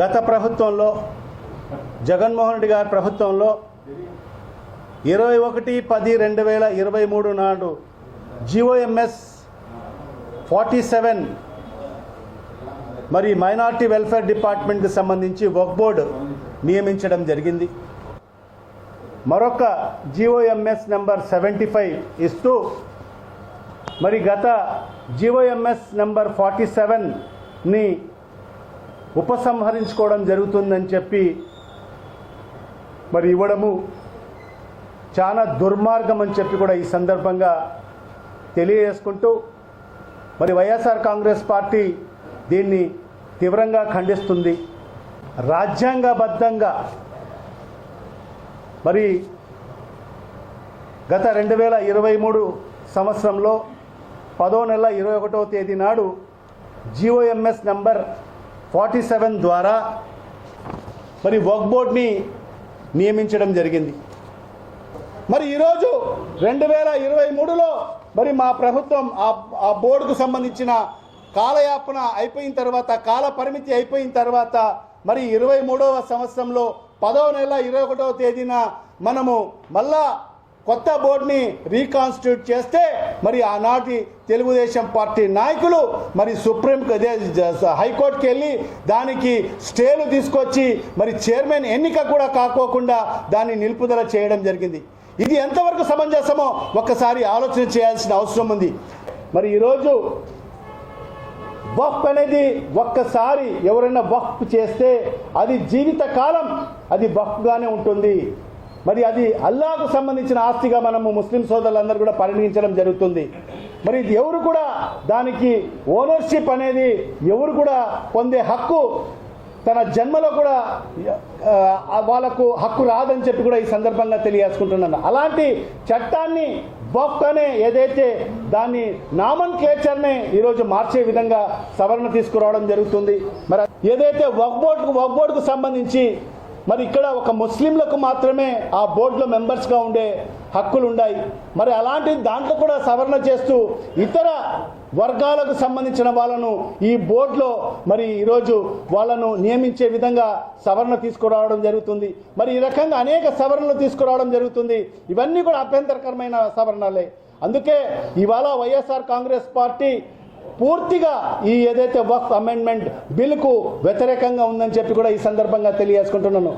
గత ప్రభుత్వంలో జగన్మోహన్ రెడ్డి గారి ప్రభుత్వంలో ఇరవై ఒకటి పది రెండు వేల ఇరవై మూడు నాడు జిఓఎంఎస్ ఫార్టీ సెవెన్ మరి మైనార్టీ వెల్ఫేర్ డిపార్ట్మెంట్కి సంబంధించి వర్క్ బోర్డు నియమించడం జరిగింది. మరొక జిఓఎంఎస్ నెంబర్ సెవెంటీ ఫైవ్ ఇస్తూ మరి గత జిఓఎంఎస్ నెంబర్ ఫార్టీ సెవెన్ని ఉపసంహరించుకోవడం జరుగుతుందని చెప్పి మరి ఇవ్వడము చాలా దుర్మార్గం అని చెప్పి కూడా ఈ సందర్భంగా తెలియజేసుకుంటూ మరి వైఎస్ఆర్ కాంగ్రెస్ పార్టీ దీన్ని తీవ్రంగా ఖండిస్తుంది. రాజ్యాంగబద్ధంగా మరి గత రెండు వేల ఇరవై మూడు సంవత్సరంలో పదో నెల ఇరవై ఒకటో తేదీ నాడు జిఓఎంఎస్ నెంబర్ ఫార్టీ సెవెన్ ద్వారా మరి వర్క్ బోర్డ్ని నియమించడం జరిగింది. మరి ఈరోజు రెండు వేల ఇరవై మూడులో మరి మా ప్రభుత్వం ఆ ఆ బోర్డుకు సంబంధించిన కాలయాపన అయిపోయిన తర్వాత కాల పరిమితి అయిపోయిన తర్వాత మరి ఇరవై మూడవ సంవత్సరంలో పదవ నెల ఇరవై ఒకటవ తేదీన మనము మళ్ళా కొత్త బోర్డుని రీకాన్స్టిట్యూట్ చేస్తే మరి ఆనాటి తెలుగుదేశం పార్టీ నాయకులు మరి సుప్రీం అదే హైకోర్టుకి వెళ్ళి దానికి స్టేలు తీసుకొచ్చి మరి చైర్మన్ ఎన్నిక కూడా కాకోకుండా దాన్ని నిలుపుదల చేయడం జరిగింది. ఇది ఎంతవరకు సమంజసమో ఒక్కసారి ఆలోచన చేయాల్సిన అవసరం ఉంది. మరి ఈరోజు వక్ఫ్ అనేది ఒక్కసారి ఎవరైనా వక్ఫ్ చేస్తే అది జీవితకాలం అది వక్ఫ్గానే ఉంటుంది. మరి అది అల్లాకు సంబంధించిన ఆస్తిగా మనము ముస్లిం సోదరులందరూ కూడా పరిగణించడం జరుగుతుంది. మరి ఇది ఎవరు కూడా దానికి ఓనర్షిప్ అనేది ఎవరు కూడా పొందే హక్కు తన జన్మలో కూడా వాళ్ళకు హక్కు రాదని చెప్పి కూడా ఈ సందర్భంగా తెలియజేసుకుంటున్నాను. అలాంటి చట్టాన్ని బఫ్ అనే ఏదైతే దాన్ని నామన్ క్లేచర్నే ఈరోజు మార్చే విధంగా సవరణ తీసుకురావడం జరుగుతుంది. మరి ఏదైతే వక్ బోర్డుకు వక్ బోర్డుకు సంబంధించి మరి ఇక్కడ ఒక ముస్లింలకు మాత్రమే ఆ బోర్డులో మెంబర్స్గా ఉండే హక్కులు ఉన్నాయి మరి అలాంటి దాంట్లో కూడా సవరణ చేస్తూ ఇతర వర్గాలకు సంబంధించిన వాళ్ళను ఈ బోర్డులో మరి ఈరోజు వాళ్ళను నియమించే విధంగా సవరణ తీసుకురావడం జరుగుతుంది. మరి ఈ రకంగా అనేక సవరణలు తీసుకురావడం జరుగుతుంది. ఇవన్నీ కూడా అభ్యంతరకరమైన సవరణలే. అందుకే ఇవాళ వైఎస్ఆర్ కాంగ్రెస్ పార్టీ పూర్తిగా ఈ ఏదైతే వక్ఫ్ అమెండ్మెంట్ బిల్కు వ్యతిరేకంగా ఉందని చెప్పి కూడా ఈ సందర్భంగా తెలియజేసుకుంటున్నాను.